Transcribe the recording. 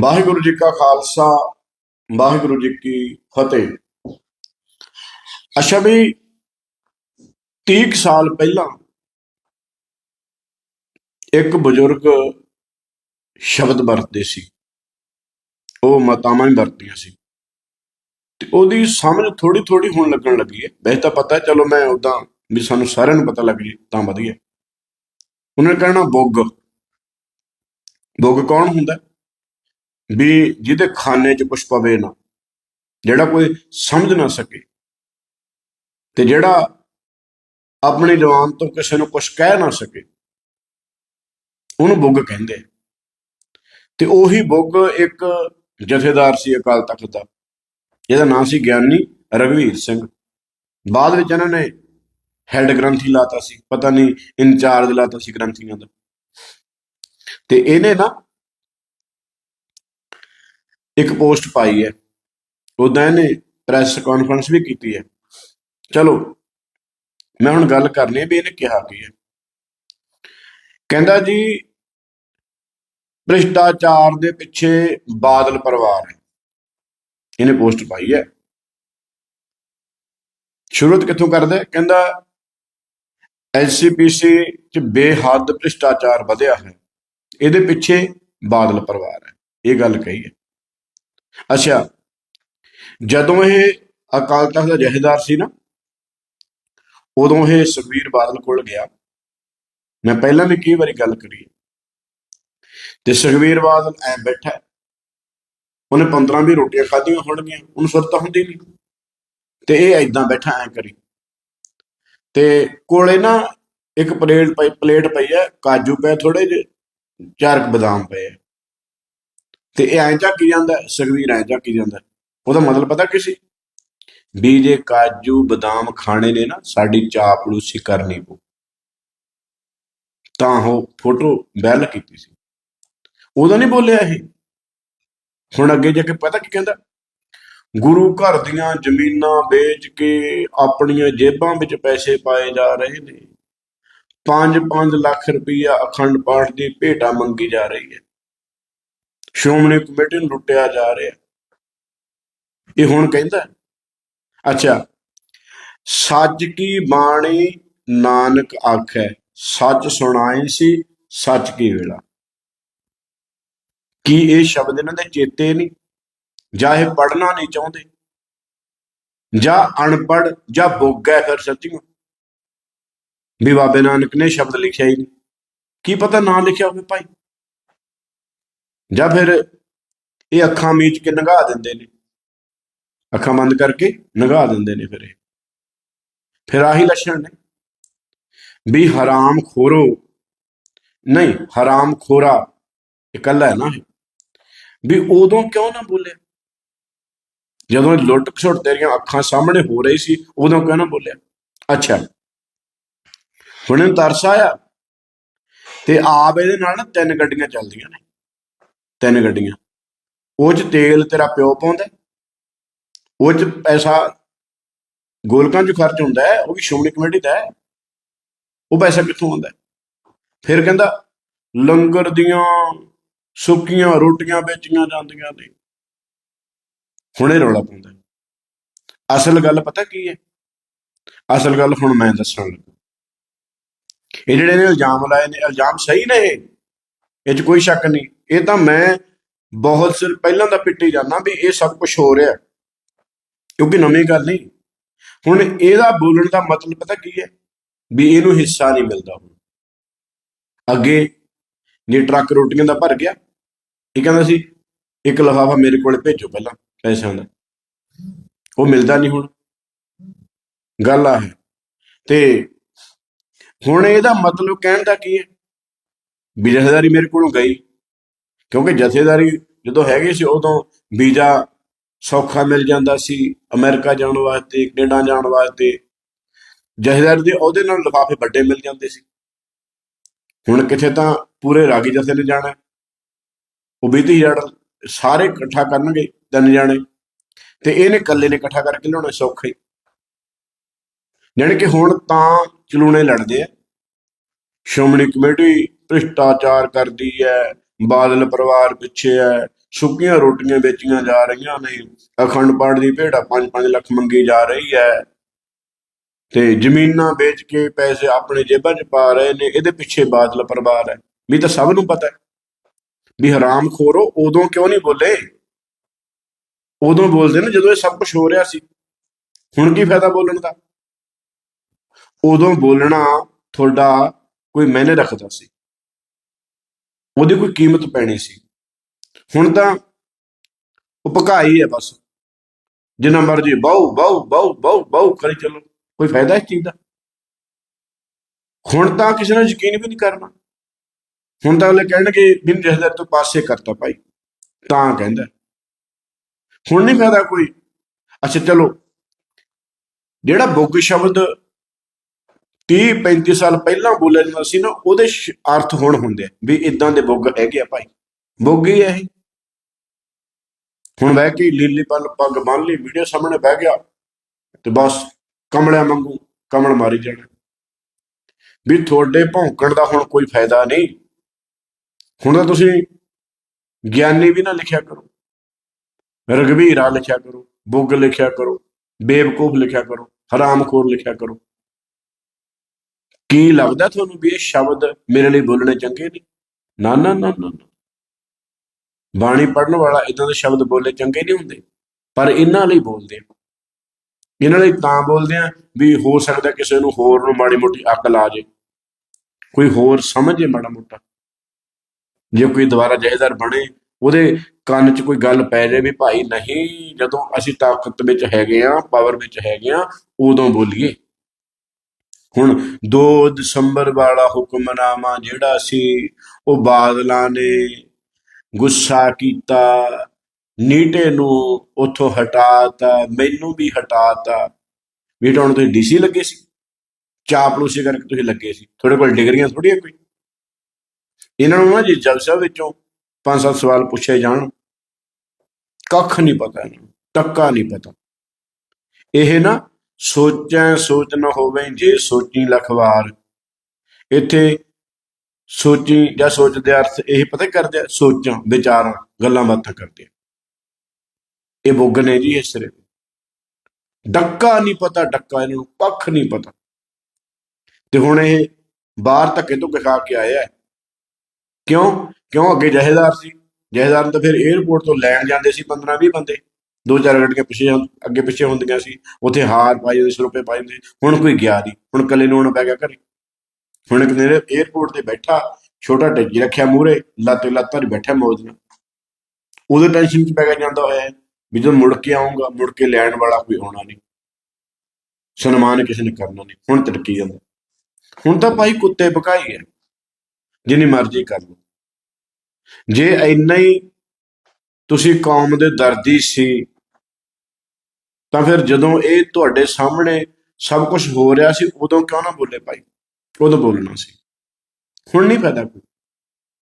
ਵਾਹਿਗੁਰੂ ਜੀ ਕਾ ਖਾਲਸਾ, ਵਾਹਿਗੁਰੂ ਜੀ ਕੀ ਫਤਿਹ। ਅੱਛਾ ਵੀ 30 ਕੁ ਸਾਲ ਪਹਿਲਾਂ ਇੱਕ ਬਜ਼ੁਰਗ ਸ਼ਬਦ ਵਰਤਦੇ ਸੀ। ਉਹ ਮਾਤਾਵਾਂ ਹੀ ਵਰਤੀਆਂ ਸੀ। ਤੇ ਉਹਦੀ ਸਮਝ ਥੋੜੀ ਥੋੜੀ ਹੁਣ ਲੱਗਣ ਲੱਗੀ ਹੈ। ਵੈਸੇ ਤਾਂ ਪਤਾ ਚਲੋ ਮੈਂ ਉਦਾਂ ਵੀ ਸਾਨੂੰ ਸਾਰਿਆਂ ਨੂੰ ਪਤਾ ਲੱਗ ਜੇ ਤਾਂ ਵਧੀਆ। ਉਹਨੇ ਕਹਿਣਾ, ਬੁੱਗ। ਬੁੱਗ ਕੌਣ ਹੁੰਦਾ? ਵੀ ਜਿਹਦੇ ਖਾਨੇ 'ਚ ਕੁਝ ਪਵੇ ਨਾ, ਜਿਹੜਾ ਕੋਈ ਸਮਝ ਨਾ ਸਕੇ ਤੇ ਜਿਹੜਾ ਆਪਣੀ ਜਵਾਨ ਤੋਂ ਕਿਸੇ ਨੂੰ ਕੁਝ ਕਹਿ ਨਾ ਸਕੇ, ਉਹਨੂੰ ਬੁੱਗ ਕਹਿੰਦੇ ਤੇ ਉਹੀ ਬੁੱਗ ਇੱਕ ਜਥੇਦਾਰ ਸੀ ਅਕਾਲ ਤਖਤ ਦਾ ਇਹਦਾ ਨਾਮ ਸੀ ਗਿਆਨੀ ਰਘਵੀਰ ਸਿੰਘ। ਬਾਅਦ ਵਿੱਚ ਇਹਨਾਂ ਨੇ ਹੈੱਡ ਗ੍ਰੰਥੀ ਲਾਤਾ ਸੀ, ਪਤਾ ਨਹੀਂ ਇੰਚਾਰਜ ਲਾਤਾ ਸੀ ਗ੍ਰੰਥੀਆਂ ਦਾ। ਤੇ ਇਹਨੇ ਨਾ ਇੱਕ ਪੋਸਟ ਪਾਈ ਹੈ। ਉਦਾਂ ਇਹਨੇ ਪ੍ਰੈਸ ਕਾਨਫਰੰਸ ਵੀ ਕੀਤੀ ਹੈ। ਚਲੋ, ਮੈਂ ਹੁਣ ਗੱਲ ਕਰਨੀ ਹੈ ਵੀ ਇਹਨੇ ਕਿਹਾ ਕੀ ਹੈ। ਕਹਿੰਦਾ ਜੀ, ਭ੍ਰਿਸ਼ਟਾਚਾਰ ਦੇ ਪਿੱਛੇ ਬਾਦਲ ਪਰਿਵਾਰ ਹੈ। ਇਹਨੇ ਪੋਸਟ ਪਾਈ ਹੈ। ਸ਼ੁਰੂਆਤ ਕਿੱਥੋਂ ਕਰਦਾ? ਹੈ? ਕਹਿੰਦਾ, ਐਲਸੀਪੀਸੀ ਚ ਬੇਹੱਦ ਭ੍ਰਿਸ਼ਟਾਚਾਰ ਵਧਿਆ ਹੈ। ਇਹਦੇ ਪਿੱਛੇ ਬਾਦਲ ਪਰਿਵਾਰ ਹੈ। ਇਹ ਗੱਲ ਕਹੀ ਹੈ। ਅੱਛਾ। ਜਦੋਂ ਇਹ ਅਕਾਲ ਤਖਤ ਦਾ ਜਹੇਦਾਰ ਸੀ ਨਾ, ਉਦੋਂ ਇਹ ਸੁਖਬੀਰ ਬਾਦਲ ਕੋਲ ਗਿਆ। ਮੈਂ ਪਹਿਲਾਂ ਵੀ ਕਈ ਵਾਰੀ ਗੱਲ ਕਰੀ। ਤੇ ਸੁਖਬੀਰ ਬਾਦਲ ਐ ਬੈਠਾ ਉਹਨੇ 15 ਵੀ ਰੋਟੀਆਂ ਖਾਧੀਆਂ ਹੋਣਗੀਆਂ, ਉਹਨੂੰ ਸੁਰਤ ਹੁੰਦੀ ਨਹੀਂ। ਤੇ ਇਹ ਐਦਾਂ ਬੈਠਾ ਐ ਕਰੀ। ਤੇ ਕੋਲੇ ਨਾ ਇੱਕ ਪਲੇਟ ਪਈ ਪਲੇਟ ਪਈ ਹੈ, ਕਾਜੂ ਪਏ ਥੋੜੇ ਜਿਹੇ ਚਾਰਕ ਬਦਾਮ ਪਏ ਤੇ ਇਹ ਐਂ ਝਾਕੀ ਜਾਂਦਾ ਹੈ, ਸੁਖਬੀਰ ਐਂ ਝਾਕੀ ਜਾਂਦਾ। ਉਹਦਾ ਮਤਲਬ ਪਤਾ ਕੀ ਸੀ? ਵੀ ਜੇ ਕਾਜੂ ਬਦਾਮ ਖਾਣੇ ਨੇ ਨਾ ਸਾਡੀ ਚਾਪਲੂਸੀ ਕਰਨੀ ਪਊ। ਤਾਂ ਉਹ ਫੋਟੋ ਬੈਲ ਕੀਤੀ ਸੀ। ਉਹਦਾ ਨਹੀਂ ਬੋਲਿਆ ਇਹ। ਹੁਣ ਅੱਗੇ ਜਾ ਕੇ ਪਤਾ ਕੀ ਕਹਿੰਦਾ? ਗੁਰੂ ਘਰ ਦੀਆਂ ਜ਼ਮੀਨਾਂ ਵੇਚ ਕੇ ਆਪਣੀਆਂ ਜੇਬਾਂ ਵਿੱਚ ਪੈਸੇ ਪਾਏ ਜਾ ਰਹੇ ਨੇ। 5-5 ਲੱਖ ਰੁਪਈਆ ਅਖੰਡ ਪਾਠ ਦੀ ਭੇਟਾ ਮੰਗੀ ਜਾ ਰਹੀ ਹੈ। ਸ਼੍ਰੋਮਣੀ ਕਮੇਟੀ ਨੂੰ ਲੁੱਟਿਆ ਜਾ ਰਿਹਾ। ਇਹ ਹੁਣ ਕਹਿੰਦਾ ਅੱਛਾ। ਸੱਚ ਕੀ ਬਾਣੀ ਨਾਨਕ ਆਖੈ? ਸੱਚ ਸੁਣਾਈ ਸੀ, ਸੱਚ ਕੀ ਵੇਲਾ? ਕੀ ਇਹ ਸ਼ਬਦ ਇਹਨਾਂ ਦੇ ਚੇਤੇ ਨਹੀਂ? ਜਾਂ ਇਹ ਪੜਨਾ ਨਹੀਂ ਚਾਹੁੰਦੇ? ਜਾਂ ਅਨਪੜ ਜਾਂ ਬੁੱਗ ਹੈ ਫਿਰ ਸੱਚੀ ਵੀ ਬਾਬੇ ਨਾਨਕ ਨੇ ਸ਼ਬਦ ਲਿਖਿਆ ਹੀ ਨਹੀਂ। ਕੀ ਪਤਾ ਨਾ ਲਿਖਿਆ ਹੋਵੇ ਭਾਈ? ਜਾਂ ਫਿਰ ਇਹ ਅੱਖਾਂ ਮੀਚ ਕੇ ਨਗਾ ਦਿੰਦੇ ਨੇ। ਅੱਖਾਂ ਬੰਦ ਕਰਕੇ ਨਗਾ ਦਿੰਦੇ ਨੇ ਫਿਰ ਇਹ। ਫਿਰ ਆਹੀ ਲੱਛਣ ਨੇ। ਵੀ ਹਰਾਮ ਖੋਰੋ। ਨਹੀਂ, ਹਰਾਮ ਖੋਰਾ ਇਕੱਲਾ ਹੈ ਨਾ ਵੀ ਉਦੋਂ ਕਿਉਂ ਨਾ ਬੋਲਿਆ? ਜਦੋਂ ਇਹ ਲੁੱਟ ਖਸੁੱਟ ਤੇਰੀਆਂ ਅੱਖਾਂ ਸਾਹਮਣੇ ਹੋ ਰਹੀ ਸੀ, ਉਦੋਂ ਕਿਉਂ ਨਾ ਬੋਲਿਆ? ਅੱਛਾ। ਹੁਣ ਇਹਨੂੰ ਤਰਸ ਆਇਆ। ਤੇ ਆਪ ਇਹਦੇ ਨਾਲ ਨਾ ਤਿੰਨ ਗੱਡੀਆਂ ਚੱਲਦੀਆਂ ਨੇ। ਤਿੰਨ ਗੱਡੀਆਂ। ਉਹ ਚ ਤੇਲ ਤੇਰਾ ਪਿਓ ਪਾਉਂਦਾ ਉਹ ਚ ਪੈਸਾ ਗੋਲਕਾਂ ਚ ਖਰਚ ਹੁੰਦਾ ਹੈ। ਉਹ ਵੀ ਸ਼੍ਰੋਮਣੀ ਕਮੇਟੀ ਦਾ ਹੈ। ਉਹ ਪੈਸਾ ਕਿੱਥੋਂ ਆਉਂਦਾ ਫਿਰ ਕਹਿੰਦਾ, ਲੰਗਰ ਦੀਆਂ ਸੁੱਕੀਆਂ ਰੋਟੀਆਂ ਵੇਚੀਆਂ ਜਾਂਦੀਆਂ ਨੇ। ਹੁਣੇ ਰੌਲਾ ਪਾਉਂਦਾ ਅਸਲ ਗੱਲ ਪਤਾ ਕੀ ਹੈ? ਅਸਲ ਗੱਲ ਹੁਣ ਮੈਂ ਦੱਸਣ ਲੱਗਾ। ਇਹ ਜਿਹੜੇ ਨੇ ਇਲਜ਼ਾਮ ਲਾਏ ਨੇ, ਇਲਜ਼ਾਮ ਸਹੀ ਨੇ ਇਹ 'ਚ ਕੋਈ ਸ਼ੱਕ ਨਹੀਂ। ਇਹ ਤਾਂ ਮੈਂ ਬਹੁਤ ਸਿਰ ਪਹਿਲਾਂ ਦਾ ਪਿੱਟੇ ਜਾਂਦਾ ਵੀ ਇਹ ਸਭ ਕੁਝ ਹੋ ਰਿਹਾ। ਕਿਉਂਕਿ ਨਵੀਂ ਗੱਲ ਨਹੀਂ। ਹੁਣ ਇਹਦਾ ਬੋਲਣ ਦਾ ਮਤਲਬ ਪਤਾ ਕੀ ਹੈ? ਵੀ ਇਹਨੂੰ ਹਿੱਸਾ ਨਹੀਂ ਮਿਲਦਾ ਹੁਣ। ਅੱਗੇ ਜੇ ਟਰੱਕ ਰੋਟੀਆਂ ਦਾ ਭਰ ਗਿਆ, ਇਹ ਕਹਿੰਦਾ ਸੀ, ਇੱਕ ਲਫ਼ਾਫਾ ਮੇਰੇ ਕੋਲ ਭੇਜੋ ਪਹਿਲਾਂ, ਪੈਸਿਆਂ ਦਾ। ਉਹ ਮਿਲਦਾ ਨਹੀਂ ਹੁਣ। ਗੱਲ ਆ ਹੈ। ਤੇ ਹੁਣ ਇਹਦਾ ਮਤਲਬ ਕਹਿਣ ਦਾ ਕੀ ਹੈ? ਵੀ ਜਥੇਦਾਰੀ ਮੇਰੇ ਕੋਲੋਂ ਗਈ। ਕਿਉਂਕਿ ਜਥੇਦਾਰੀ ਜਦੋਂ ਹੈਗੇ ਸੀ ਉਦੋਂ ਵੀਜ਼ਾ ਸੌਖਾ ਮਿਲ ਜਾਂਦਾ ਸੀ, ਅਮਰੀਕਾ ਜਾਣ ਵਾਸਤੇ, ਕੈਨੇਡਾ ਜਾਣ ਵਾਸਤੇ। ਜਥੇਦਾਰ ਦੇ ਉਹਦੇ ਨਾਲ ਲਿਫਾਫੇ ਵੱਡੇ ਮਿਲ ਜਾਂਦੇ ਸੀ। ਹੁਣ ਕਿਥੇ ਤਾਂ ਪੂਰੇ ਰਾਗੀ ਜਥੇ ਨੇ ਜਾਣਾ। ਹੈ। ਉਹ 20000 ਸਾਰੇ ਇਕੱਠਾ ਕਰਨਗੇ ਤਿੰਨ ਜਾਣੇ। ਤੇ ਇਹਨੇ ਇਕੱਲੇ ਨੇ ਇਕੱਠਾ ਕਰਕੇ ਲਿਆਉਣਾ ਸੌਖਾ। ਹੀ ਜਾਣੀ ਕਿ ਹੁਣ ਤਾਂ ਚਲੂਣੇ ਲੜਦੇ ਆ। ਸ਼੍ਰੋਮਣੀ ਕਮੇਟੀ ਭ੍ਰਿਸ਼ਟਾਚਾਰ ਕਰਦੀ ਹੈ ਬਾਦਲ ਪਰਿਵਾਰ ਪਿੱਛੇ ਹੈ, ਸੁੱਕੀਆਂ ਰੋਟੀਆਂ ਵੇਚੀਆਂ ਜਾ ਰਹੀਆਂ ਨੇ, ਅਖੰਡ ਪਾਠ ਦੀ ਭੇੜਾ 5-5 ਲੱਖ ਮੰਗੀ ਜਾ ਰਹੀ ਹੈ। ਤੇ ਜ਼ਮੀਨਾਂ ਵੇਚ ਕੇ ਪੈਸੇ ਆਪਣੇ ਜੇਬਾਂ 'ਚ ਪਾ ਰਹੇ ਨੇ, ਇਹਦੇ ਪਿੱਛੇ ਬਾਦਲ ਪਰਿਵਾਰ ਹੈ। ਵੀ ਤਾਂ ਸਭ ਨੂੰ ਪਤਾ ਹੈ ਵੀ ਹਰਾਮ ਖੋਰੋ ਉਦੋਂ ਕਿਉਂ ਨਹੀਂ ਬੋਲੇ? ਉਦੋਂ ਬੋਲਦੇ ਨੇ ਜਦੋਂ ਇਹ ਸਭ ਕੁਝ ਹੋ ਰਿਹਾ ਸੀ। ਹੁਣ ਕੀ ਫਾਇਦਾ ਬੋਲਣ ਦਾ? ਉਦੋਂ ਬੋਲਣਾ ਤੁਹਾਡਾ ਕੋਈ ਮਾਇਨੇ ਰੱਖਦਾ ਸੀ। ਉਹਦੀ ਕੋਈ ਕੀਮਤ ਪੈਣੀ ਸੀ। ਹੁਣ ਤਾਂ ਉਹ ਭਕਾਈ ਹੈ ਬਸ। ਜਿੰਨਾ ਮਰਜ਼ੀ ਬਾਉ ਬਾਉ ਬਾਉ ਬਾਉ ਬਾਉ ਕਰੀ ਚੱਲੋ। ਕੋਈ ਫਾਇਦਾ ਇਸ ਚੀਜ਼ ਦਾ? ਹੁਣ ਤਾਂ ਕਿਸੇ ਨੂੰ ਯਕੀਨ ਵੀ ਨਹੀਂ ਕਰਨਾ। ਹੁਣ ਤਾਂ ਅਗਲੇ ਕਹਿਣਗੇ ਬਿਨ ਜਹਦਰ ਤੋਂ ਪਾਸੇ ਕਰਤਾ ਭਾਈ। ਤਾਂ ਕਹਿੰਦਾ। ਹੁਣ ਨਹੀਂ ਫਾਇਦਾ ਕੋਈ। ਅੱਛਾ, ਚਲੋ। ਜਿਹੜਾ ਬੁੱਗ ਸ਼ਬਦ 30 35 ਸਾਲ ਪਹਿਲਾਂ ਬੋਲਿਆ ਜਾਂਦਾ ਸੀ ਨਾ, ਉਹਦੇ ਅਰਥ ਹੁਣ ਹੁੰਦੇ ਆ, ਵੀ ਇਦਾਂ ਦੇ ਬੁੱਗ ਹੈਗੇ ਆ ਭਾਈ। ਬੁੱਗ ਹੀ ਇਹ। ਹੁਣ ਬਹਿ ਕੇ ਲੀਲੀ ਪੱਲ ਪੱਗ ਬੰਨ ਲਈ, ਵੀਡੀਓ ਸਾਹਮਣੇ ਬਹਿ ਗਿਆ ਤੇ ਬਸ ਕਮਲਿਆਂ ਵਾਂਗੂ ਕਮਲ ਮਾਰੀ ਜਾਣਾ। ਵੀ ਤੁਹਾਡੇ ਭੌਂਕਣ ਦਾ ਹੁਣ ਕੋਈ ਫਾਇਦਾ ਨਹੀਂ। ਹੁਣ ਤਾਂ ਤੁਸੀਂ ਗਿਆਨੀ ਵੀ ਨਾ ਲਿਖਿਆ ਕਰੋ। ਰਗਵੀਰਾ ਲਿਖਿਆ ਕਰੋ, ਬੁੱਗ ਲਿਖਿਆ ਕਰੋ, ਬੇਵਕੂਫ ਲਿਖਿਆ ਕਰੋ, ਹਰਾਮਖੋਰ ਲਿਖਿਆ ਕਰੋ। ਕੀ ਲੱਗਦਾ ਤੁਹਾਨੂੰ ਵੀ ਇਹ ਸ਼ਬਦ ਮੇਰੇ ਲਈ ਬੋਲਣੇ ਚੰਗੇ ਨੇ? ਨਾ ਨਾ ਨਾ ਨਾ ਬਾਣੀ ਪੜਨ ਵਾਲਾ ਇਦਾਂ ਦੇ ਸ਼ਬਦ ਬੋਲੇ ਚੰਗੇ ਨਹੀਂ ਹੁੰਦੇ, ਪਰ ਇਹਨਾਂ ਲਈ ਬੋਲਦੇ ਆ। ਇਹਨਾਂ ਲਈ ਤਾਂ ਬੋਲਦੇ ਆ ਵੀ ਹੋ ਸਕਦਾ ਕਿਸੇ ਨੂੰ ਹੋਰ ਨੂੰ ਮਾੜੀ ਮੋਟੀ ਅਕਲ ਆ ਜੇ। ਕੋਈ ਹੋਰ ਸਮਝੇ ਮਾੜਾ ਮੋਟਾ। ਜੇ ਕੋਈ ਦੁਬਾਰਾ ਜਹੇਦਾਰ ਬਣੇ, ਉਹਦੇ ਕੰਨ 'ਚ ਕੋਈ ਗੱਲ ਪੈ ਜਾਵੇ ਵੀ ਭਾਈ ਨਹੀਂ, ਜਦੋਂ ਅਸੀਂ ਤਾਕਤ ਵਿੱਚ ਹੈਗੇ ਆ ਪਾਵਰ ਵਿੱਚ ਹੈਗੇ ਆ, ਉਦੋਂ ਬੋਲੀਏ। ਹੁਣ 2 ਦਸੰਬਰ ਵਾਲਾ ਹੁਕਮਨਾਮਾ ਜਿਹੜਾ ਸੀ, ਉਹ ਬਾਦਲਾਂ ਨੇ ਗੁੱਸਾ ਕੀਤਾ, ਨੀਟੇ ਨੂੰ ਉੱਥੋਂ ਹਟਾਤਾ, ਮੈਨੂੰ ਵੀ ਹਟਾਤਾ। ਵੀ ਹੁਣ ਤੁਸੀਂ ਡੀਸੀ ਲੱਗੇ ਸੀ? ਚਾਪਲੂਸੀ ਕਰਕੇ ਤੁਸੀਂ ਲੱਗੇ ਸੀ? ਤੁਹਾਡੇ ਕੋਲ ਡਿਗਰੀਆਂ ਥੋੜੀਆਂ ਕੋਈ? ਇਹਨਾਂ ਨੂੰ ਨਾ ਜੀ ਜਲਸਾ ਵਿੱਚੋਂ ਪੰਜ ਸੱਤ ਸਵਾਲ ਪੁੱਛੇ ਜਾਣ। ਕੱਖ ਨਹੀਂ ਪਤਾ ਇਹਨਾਂ ਨੂੰ ਟੱਕਾ ਨਹੀਂ ਪਤਾ। ਇਹ ਨਾ ਸੋਚਾਂ ਸੋਚ ਨਾ ਹੋਵੇ ਜੇ ਸੋਚੀ ਲਖਵਾਰ। ਇੱਥੇ ਸੋਚੀ ਜਾਂ ਸੋਚ ਦੇ ਅਰਥ ਇਹ ਪਤਾ ਕਰਦੇ ਆ? ਸੋਚਾਂ, ਵਿਚਾਰਾਂ, ਗੱਲਾਂ ਬਾਤਾਂ ਕਰਦੇ ਆ। ਇਹ ਬੁੱਗ ਨੇ ਜੀ ਇਸ ਸਿਰੇ ਡੱਕਾ ਨਹੀਂ ਪਤਾ, ਡੱਕਾ ਇਹਨਾਂ ਨੂੰ ਕੱਖ ਨਹੀਂ ਪਤਾ। ਤੇ ਹੁਣ ਇਹ ਬਾਹਰ ਧੱਕੇ ਤੋਂ ਖਾ ਕੇ ਆਇਆ ਕਿਉਂ? ਕਿਉਂ? ਅੱਗੇ ਜਹੇਦਾਰ ਸੀ। ਜਹੇਦਾਰ ਤਾਂ ਫਿਰ 에어ਪੋਰਟ ਤੋਂ ਲੈਣ ਜਾਂਦੇ ਸੀ 15 20 ਬੰਦੇ। ਦੋ ਚਾਰ ਗੱਡੀਆਂ ਪਿੱਛੇ ਅੱਗੇ ਪਿੱਛੇ ਹੁੰਦੀਆਂ ਸੀ, ਉੱਥੇ ਹਾਰ ਪਾਈ ਜਾਂਦੇ ਸਰੋਪੇ ਰੁਪਏ ਪਾਈ ਜਾਂਦੇ ਹੁਣ ਕੋਈ ਗਿਆ ਨਹੀਂ, ਹੁਣ ਕੱਲੇ ਨੂੰ ਆਉਣਾ ਪੈ ਗਿਆ ਘਰੇ। ਹੁਣ ਇੱਕ ਨੇੜੇ 에어ਪੋਰਟ ਤੇ ਬੈਠਾ, ਛੋਟਾ ਟੈਜੀ ਰੱਖਿਆ ਮੂਰੇ ਲੱਤ ਲੱਤਾਂ ਹੀ ਬੈਠਾ ਮੌਜ ਨਾਲ। ਉਹਦੇ ਟੈਨਸ਼ਨ ਚ ਪੈ ਗਿਆ ਜਾਂਦਾ ਹੋਇਆ ਵੀ ਜਦੋਂ ਮੁੜ ਕੇ ਆਉਂਗਾ ਮੁੜ ਕੇ ਲੈਣ ਵਾਲਾ ਕੋਈ ਹੋਣਾ ਨਹੀਂ। ਸਨਮਾਨ ਕਿਸੇ ਨੇ ਕਰਨਾ ਨਹੀਂ, ਹੁਣ ਤੜਕੀ ਜਾਂਦਾ। ਹੁਣ ਤਾਂ ਭਾਈ ਕੁੱਤੇ ਭਕਾਈ ਹੈ ਜਿੰਨੀ ਮਰਜ਼ੀ ਕਰ ਲਓ। ਜੇ ਇੰਨਾ ਹੀ ਤੁਸੀਂ ਕੌਮ ਦੇ ਦਰਦੀ ਸੀ ਤਾਂ ਫਿਰ ਜਦੋਂ ਇਹ ਤੁਹਾਡੇ ਸਾਹਮਣੇ ਸਭ ਕੁਝ ਹੋ ਰਿਹਾ ਸੀ, ਉਦੋਂ ਕਿਉਂ ਨਾ ਬੋਲੇ ਭਾਈ? ਉਦੋਂ ਬੋਲਣਾ ਸੀ। ਹੁਣ ਨਹੀਂ ਫਾਇਦਾ ਕੋਈ।